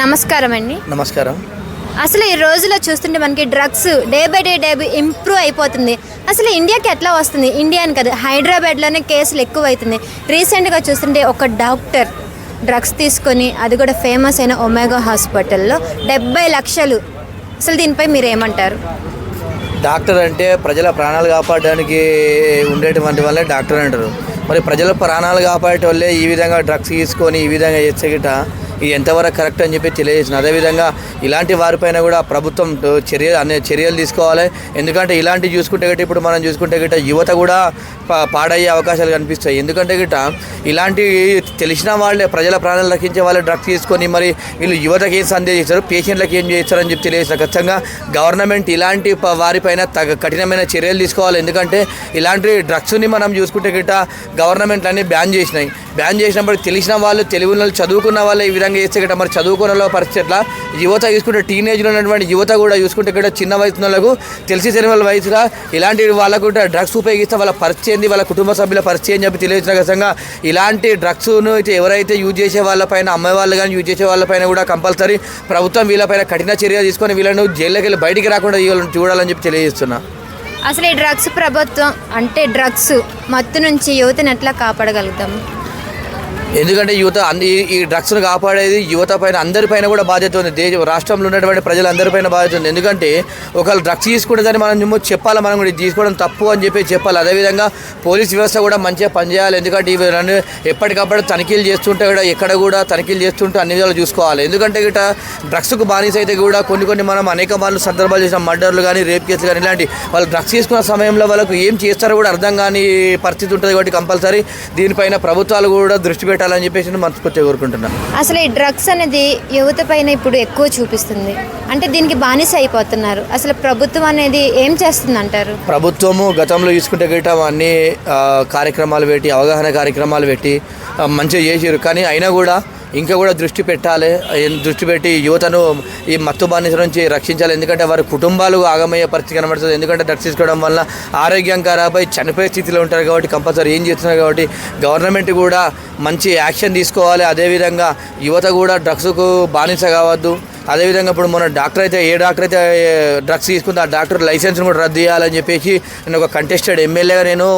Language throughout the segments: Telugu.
నమస్కారం అండి నమస్కారం. అసలు ఈ రోజులో చూస్తుంటే మనకి drugs day by day day improve అయిపోతుంది. అసలు ఇండియాకి ఎట్లా వస్తుంది? ఇండియా అని కాదు హైదరాబాద్లోనే కేసులు ఎక్కువ అవుతుంది రీసెంట్గా చూస్తుంటే ఒక డాక్టర్ డ్రగ్స్ తీసుకొని అది కూడా ఫేమస్ అయిన ఒమేగా హాస్పిటల్లో డెబ్బై లక్షలు. అసలు దీనిపై మీరు ఏమంటారు డాక్టర్ అంటే ప్రజల ప్రాణాలు కాపాడడానికి ఉండేటువంటి వాళ్ళే డాక్టర్ అంటారు. మరి ప్రజల ప్రాణాలు కాపాడే వాళ్ళే ఈ విధంగా డ్రగ్స్ తీసుకొని ఈ విధంగా చేస్తే గిట్ట ఇది ఎంతవరకు కరెక్ట్ అని చెప్పి తెలియజేసిన అదేవిధంగా ఇలాంటి వారిపైన కూడా ప్రభుత్వం చర్య అనే చర్యలు తీసుకోవాలి. ఎందుకంటే ఇలాంటివి చూసుకుంటే గిట్ట ఇప్పుడు మనం చూసుకుంటే గిట్ట యువత కూడా పా- పాడయ్యే అవకాశాలు కనిపిస్తాయి. ఎందుకంటే గిట్ట ఇలాంటి తెలిసిన వాళ్ళే ప్రజల ప్రాణాలు రక్షించే వాళ్ళు డ్రగ్స్ తీసుకొని మరి వీళ్ళు యువతకి ఏం సందేహిస్తారు చేస్తారు? పేషెంట్లకు ఏం చేస్తారని చెప్పి తెలియజేసిన ఖచ్చితంగా గవర్నమెంట్ ఇలాంటి వారిపైన తగ కఠినమైన చర్యలు తీసుకోవాలి. ఎందుకంటే ఇలాంటి డ్రగ్స్ని మనం చూసుకుంటే గిట్ట గవర్నమెంట్ అన్ని బ్యాన్ చేసినాయి. బ్యాన్ చేసినప్పుడు తెలిసిన వాళ్ళు తెలివి చదువుకున్న వాళ్ళు ఈ విధంగా చేస్తే గిట్ట మరి చదువుకున్న పరిస్థితి ఎట్లా? యువత చూసుకుంటే టీనేజ్లో ఉన్నటువంటి యువత కూడా చూసుకుంటే ఇక్కడ చిన్న వయసు వాళ్ళకు తెలిసి తెలియని వాళ్ళ వయసులో ఇలాంటి వాళ్ళకు కూడా డ్రగ్స్ ఉపయోగిస్తే వాళ్ళ పరిచయం ఏంది? వాళ్ళ కుటుంబ సభ్యుల పరిచయం అని చెప్పి తెలియజేసిన విధంగా ఇలాంటి డ్రగ్స్ను అయితే ఎవరైతే యూజ్ చేసే వాళ్ళపైన అమ్మాయి వాళ్ళు కానీ యూజ్ చేసే వాళ్ళపైన కూడా కంపల్సరీ ప్రభుత్వం వీళ్ళపైన కఠిన చర్య తీసుకొని వీళ్ళను జైల్లోకి వెళ్ళి బయటికి రాకుండా వీళ్ళని చూడాలని చెప్పి తెలియజేస్తున్నా. అసలు ఈ డ్రగ్స్ ప్రభుత్వం అంటే డ్రగ్స్ మత్తు నుంచి యువతను ఎట్లా కాపాడగలుగుతాం ఎందుకంటే యువత అన్ని ఈ- డ్రగ్స్ను కాపాడేది యువత పైన అందరిపైన కూడా బాధ్యత ఉంది. దేశ రాష్ట్రంలో ఉన్నటువంటి ప్రజలందరిపైన బాధ్యత ఉంది. ఎందుకంటే ఒకళ్ళు డ్రగ్స్ తీసుకుంటుందని మనం చెప్పాలి మనం కూడా తీసుకోవడం తప్పు అని చెప్పి చెప్పాలి. అదేవిధంగా పోలీస్ వ్యవస్థ కూడా మంచిగా పనిచేయాలి. ఎందుకంటే ఇవి రెండు ఎప్పటికప్పుడు తనిఖీలు చేస్తుంటే కూడా ఎక్కడ కూడా తనిఖీలు చేస్తుంటే అన్ని విధాలు చూసుకోవాలి. ఎందుకంటే గిట డ్రగ్స్కు బానిస అయితే కూడా కొన్ని కొన్ని మనం అనేక మార్లు సందర్భాలు చేసిన మర్డర్లు కానీ రేప్ కేసులు కానీ ఇలాంటి వాళ్ళు డ్రగ్స్ తీసుకున్న సమయంలో వాళ్ళకు ఏం చేస్తారో కూడా అర్థం కాని పరిస్థితి ఉంటుంది కాబట్టి కంపల్సరీ దీనిపైన ప్రభుత్వాలు కూడా దృష్టి పెట్టాలని చెప్పేసి మనస్ఫూర్తిగా కోరుకుంటున్నాను అసలు ఈ డ్రగ్స్ అనేది యువత పైన ఇప్పుడు ఎక్కువ చూపిస్తుంది. అంటే దీనికి బానిస అయిపోతున్నారు. అసలు ప్రభుత్వం అనేది ఏం చేస్తుంది అంటారు ప్రభుత్వము గతంలో తీసుకుంటే గిట్ట అన్ని కార్యక్రమాలు పెట్టి అవగాహన కార్యక్రమాలు పెట్టి మంచిగా చేసారు కానీ అయినా కూడా ఇంకా కూడా దృష్టి పెట్టాలి. దృష్టి పెట్టి యువతను ఈ మత్తు బానిస నుంచి రక్షించాలి. ఎందుకంటే వారి కుటుంబాలు ఆగమయ్యే పరిస్థితి కనబడుతుంది. ఎందుకంటే డ్రగ్స్ తీసుకోవడం వల్ల ఆరోగ్యం ఖరాబై చనిపోయే స్థితిలో ఉంటారు కాబట్టి కంపల్సరీ ఏం చేస్తున్నారు కాబట్టి గవర్నమెంట్ కూడా మంచి యాక్షన్ తీసుకోవాలి. అదేవిధంగా యువత కూడా డ్రగ్స్కు బానిస కావద్దు. అదేవిధంగా ఇప్పుడు మన డాక్టర్ అయితే ఏ డాక్టర్ అయితే డ్రగ్స్ తీసుకుంటే ఆ డాక్టర్ లైసెన్స్ని కూడా రద్దు చేయాలని చెప్పేసి నేను ఒక కంటెస్టెడ్ ఎమ్మెల్యేగా నేను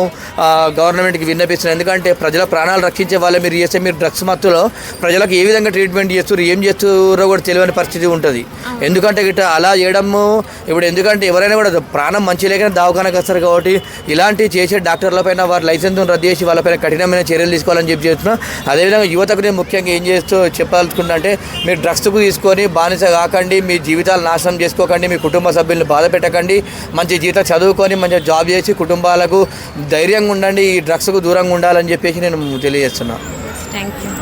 గవర్నమెంట్కి విన్నపిస్తున్నాను ఎందుకంటే ప్రజల ప్రాణాలు రక్షించే వాళ్ళే మీరు చేస్తే మీరు డ్రగ్స్ మత్తులో ప్రజలకు ఏ విధంగా ట్రీట్మెంట్ చేస్తారు ఏం చేస్తారో కూడా తెలియని పరిస్థితి ఉంటుంది. ఎందుకంటే గిట్ట అలా చేయడము ఇప్పుడు ఎందుకంటే ఎవరైనా కూడా ప్రాణం మంచి లేకనే దవాఖానకు వస్తారు కాబట్టి ఇలాంటి చేసే డాక్టర్ల పైన వారి లైసెన్స్ రద్దు చేసి వాళ్ళపైన కఠినమైన చర్యలు తీసుకోవాలని చెప్పి చేస్తున్నా. అదేవిధంగా యువతకు నేను ముఖ్యంగా ఏం చేస్తూ చెప్పాలనుకుంటా అంటే మీరు డ్రగ్స్కు తీసుకొని బానిస కాకండి మీ జీవితాలు నాశనం చేసుకోకండి మీ కుటుంబ సభ్యులను బాధ పెట్టకండి మంచి జీవితం చదువుకొని మంచి జాబ్ చేసి కుటుంబాలకు ధైర్యంగా ఉండండి ఈ డ్రగ్స్కు దూరంగా ఉండాలని చెప్పేసి నేను తెలియజేస్తున్నాను థ్యాంక్ యూ